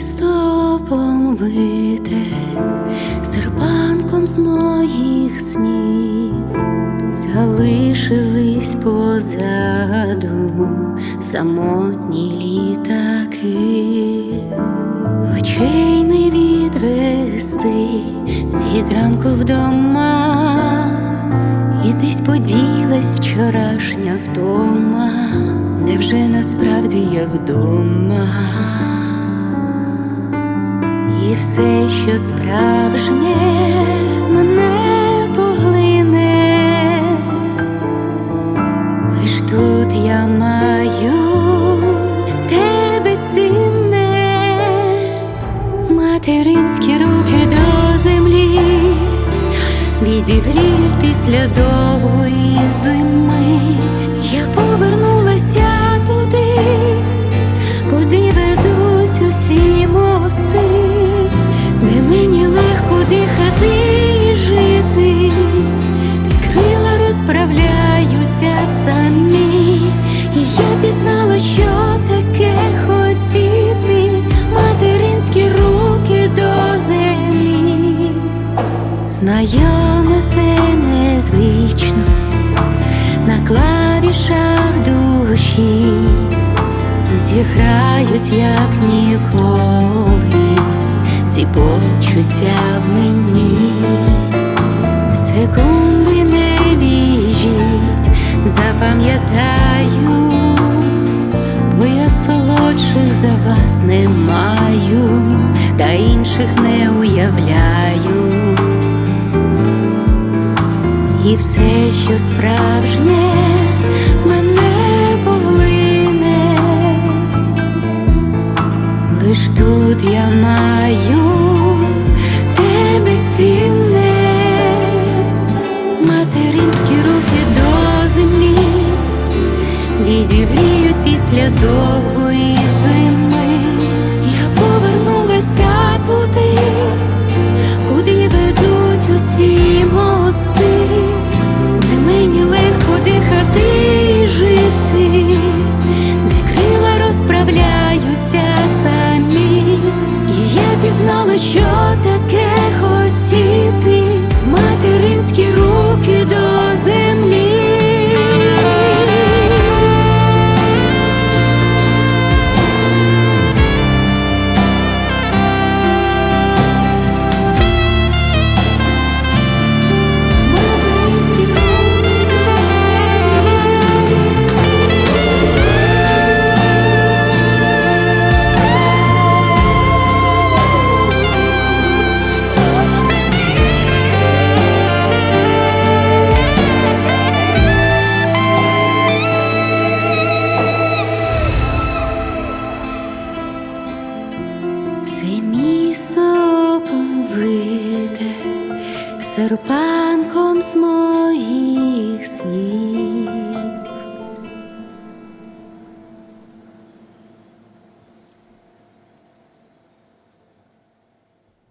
стопом вите, серпанком з моїх снів. Залишились позаду самотні літаки, очей не відвести від ранку вдома, і десь поділась вчорашня втома, невже насправді я вдома. Все, що справжнє, мене поглине, лиш тут я маю тебе цінне, материнські руки до землі відігріють після довгої зими. Я повернулася що таке хотіти, материнські руки до землі, знайоме все незвично. На клавішах душі. Зіграють як ніколи. Ці почуття в мені, секунди не біжіть, я солодших за вас не маю, та інших не уявляю. І все, що справжнє, мене поглине, лиш тут я маю тебе цінне, материнські руки до землі відігріють після довгої зими. Серпанком з моїх снів.